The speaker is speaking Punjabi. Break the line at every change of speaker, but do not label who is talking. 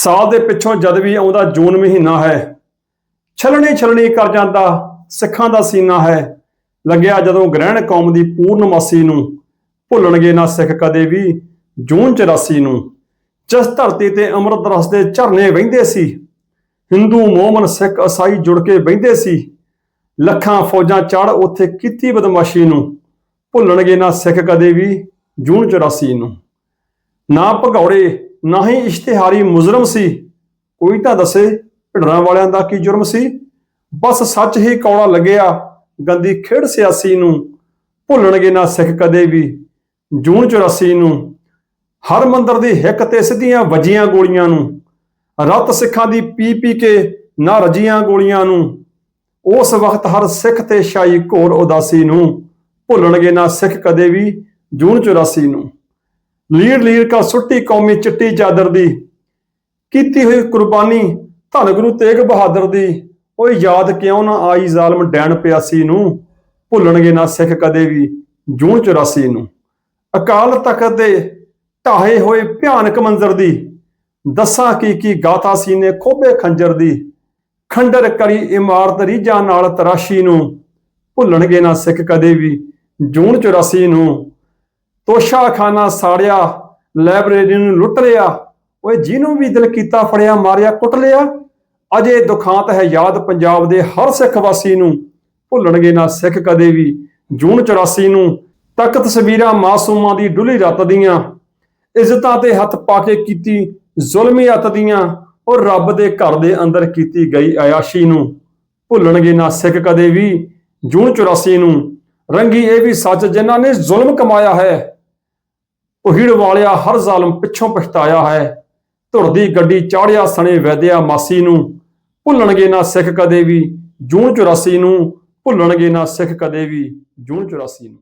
ਸਾਲ ਦੇ ਪਿੱਛੋਂ ਜਦ ਵੀ ਆਉਂਦਾ ਜੂਨ ਮਹੀਨਾ ਹੈ, ਛਲਣੀ ਛਲਣੀ ਕਰ ਜਾਂਦਾ, ਸਿੱਖਾਂ ਦਾ ਸੀਨਾ ਹੈ। ਲੱਗਿਆ ਜਦੋਂ ਗ੍ਰਹਿਣ ਕੌਮ ਦੀ ਪੂਰਨਮਾਸੀ ਨੂੰ, ਭੁੱਲਣਗੇ ਨਾ ਸਿੱਖ ਕਦੇ ਵੀ ਜੂਨ 84 ਨੂੰ। ਜਿਸ ਧਰਤੀ ਤੇ ਅੰਮ੍ਰਿਤ ਰਸ ਦੇ ਝਰਨੇ ਵਹਿੰਦੇ ਸੀ, ਹਿੰਦੂ ਮੋਮਨ ਸਿੱਖ ਈਸਾਈ ਜੁੜ ਕੇ ਬਹਿੰਦੇ ਸੀ। ਲੱਖਾਂ ਫੌਜਾਂ ਚੜ ਉੱਥੇ ਕੀਤੀ ਬਦਮਾਸ਼ੀ ਨੂੰ, ਭੁੱਲਣਗੇ ਨਾ ਸਿੱਖ ਕਦੇ ਵੀ ਜੂਨ 84 ਨੂੰ। ਨਾ ਭਗੌੜੇ ਨਾ ਹੀ ਇਸ਼ਤਿਹਾਰੀ ਮੁਜਰਮ ਸੀ। ਕੋਈ ਤਾਂ ਦੱਸੇ ਭਿੜਰਾਂ ਵਾਲਿਆਂ ਦਾ ਕੀ ਜੁਰਮ ਸੀ। ਬਸ ਸੱਚ ਹੀ ਕੌੜਾ ਲੱਗਿਆ। ਗੰਦੀ ਖੇਡ ਸਿਆਸੀ ਨੂੰ ਭੁੱਲਣਗੇ ਨਾ ਸਿੱਖ ਕਦੇ ਵੀ। ਜੂਨ 84 ਨੂੰ ਹਰ ਮੰਦਰ ਦੀ ਹਿੱਕ ਤੇ ਸਿੱਧੀਆਂ ਵੱਜੀਆਂ ਗੋਲੀਆਂ ਨੂੰ। ਰਤ ਸਿੱਖਾਂ ਦੀ ਪੀ ਪੀ ਕੇ ਨਾ ਰਜੀਆਂ ਗੋਲੀਆਂ ਨੂੰ। ਉਸ ਵਕਤ ਹਰ ਸਿੱਖ ਤੇ ਸ਼ਾਹੀ ਘੋਰ ਉਦਾਸੀ ਨੂੰ ਭੁੱਲਣਗੇ ਨਾ ਸਿੱਖ ਕਦੇ ਵੀ ਜੂਨ 84 ਨੂੰ। ਲੀਰ ਲੀਰ ਕਾ ਸੁੱਟੀ ਕੌਮੀ ਚਿੱਟੀ ਚਾਦਰ ਦੀ। ਕੀਤੀ ਹੋਈ ਕੁਰਬਾਨੀ ਧੰਨ ਗੁਰੂ ਤੇਗ ਬਹਾਦਰ ਦੀ। ਉਹ ਯਾਦ ਕਿਉਂ ਨਾ ਆਈ ਜ਼ਾਲਮ ਡੈਣ ਪਿਆਸੀ ਨੂੰ। ਭੁੱਲਣਗੇ ਨਾ ਸਿੱਖ ਕਦੇ ਵੀ ਜੂਨ 84 ਨੂੰ। ਅਕਾਲ ਤਖਤ ਦੇ ਢਾਹੇ ਹੋਏ ਭਿਆਨਕ ਮੰਜ਼ਰ ਦੀ। ਦੱਸਾਂ ਕੀ ਕੀ ਗਾਤਾ ਸੀ ਨੇ ਖੋਬੇ ਖੰਜਰ ਦੀ। ਖੰਡਰ ਕਰੀ ਇਮਾਰਤ ਰੀਜਾਂ ਨਾਲ ਤਰਾਸ਼ੀ ਨੂੰ। ਭੁੱਲਣਗੇ ਨਾ ਸਿੱਖ ਕਦੇ ਵੀ ਜੂਨ 84 ਨੂੰ। ਤੋਸ਼ਾ ਖਾਨਾ ਸਾੜਿਆ, ਲਾਇਬ੍ਰੇਰੀ ਨੂੰ ਲੁੱਟ ਲਿਆ। ਓਏ, ਜਿਹਨੂੰ ਵੀ ਦਿਲ ਕੀਤਾ ਫੜਿਆ, ਮਾਰਿਆ, ਕੁੱਟ ਲਿਆ, ਅਜੇ ਦੁਖਾਂਤ ਹੈ ਯਾਦ ਪੰਜਾਬ ਦੇ ਹਰ ਸਿੱਖ ਵਾਸੀ ਨੂੰ। ਭੁੱਲਣਗੇ ਨਾ ਸਿੱਖ ਕਦੇ ਵੀ, ਜੂਨ 84 ਨੂੰ। ਤੱਕ ਤਸਵੀਰਾਂ ਮਾਸੂਮਾਂ ਦੀ ਡੁੱਲੀ ਰੱਤ ਦੀਆਂ। ਇੱਜ਼ਤਾਂ ਤੇ ਹੱਥ ਪਾ ਕੇ ਕੀਤੀ ਜ਼ੁਲਮੀ ਹੱਤ ਦੀਆਂ। ਉਹ ਰੱਬ ਦੇ ਘਰ ਦੇ ਅੰਦਰ ਕੀਤੀ ਗਈ ਆਯਾਸ਼ੀ ਨੂੰ। ਭੁੱਲਣਗੇ ਨਾ ਸਿੱਖ ਕਦੇ ਵੀ, ਜੂਨ 84 ਨੂੰ। ਰੰਗੀ ਇਹ ਵੀ ਸੱਚ, ਜਿਨ੍ਹਾਂ ਨੇ ਜ਼ੁਲਮ ਕਮਾਇਆ ਹੈ। ਉਹੀੜ ਵਾਲਿਆ ਹਰ ਜ਼ਾਲਮ ਪਿੱਛੋਂ ਪਛਤਾਇਆ ਹੈ। ਧੁਰਦੀ ਗੱਡੀ ਚਾੜਿਆ ਸਣੇ ਵੈਦਿਆ ਮਾਸੀ ਨੂੰ। ਭੁੱਲਣਗੇ ਨਾ ਸਿੱਖ ਕਦੇ ਵੀ। ਜੂਨ 84 ਨੂੰ। ਭੁੱਲਣਗੇ ਨਾ ਸਿੱਖ ਕਦੇ ਵੀ। ਜੂਨ 84 ਨੂੰ।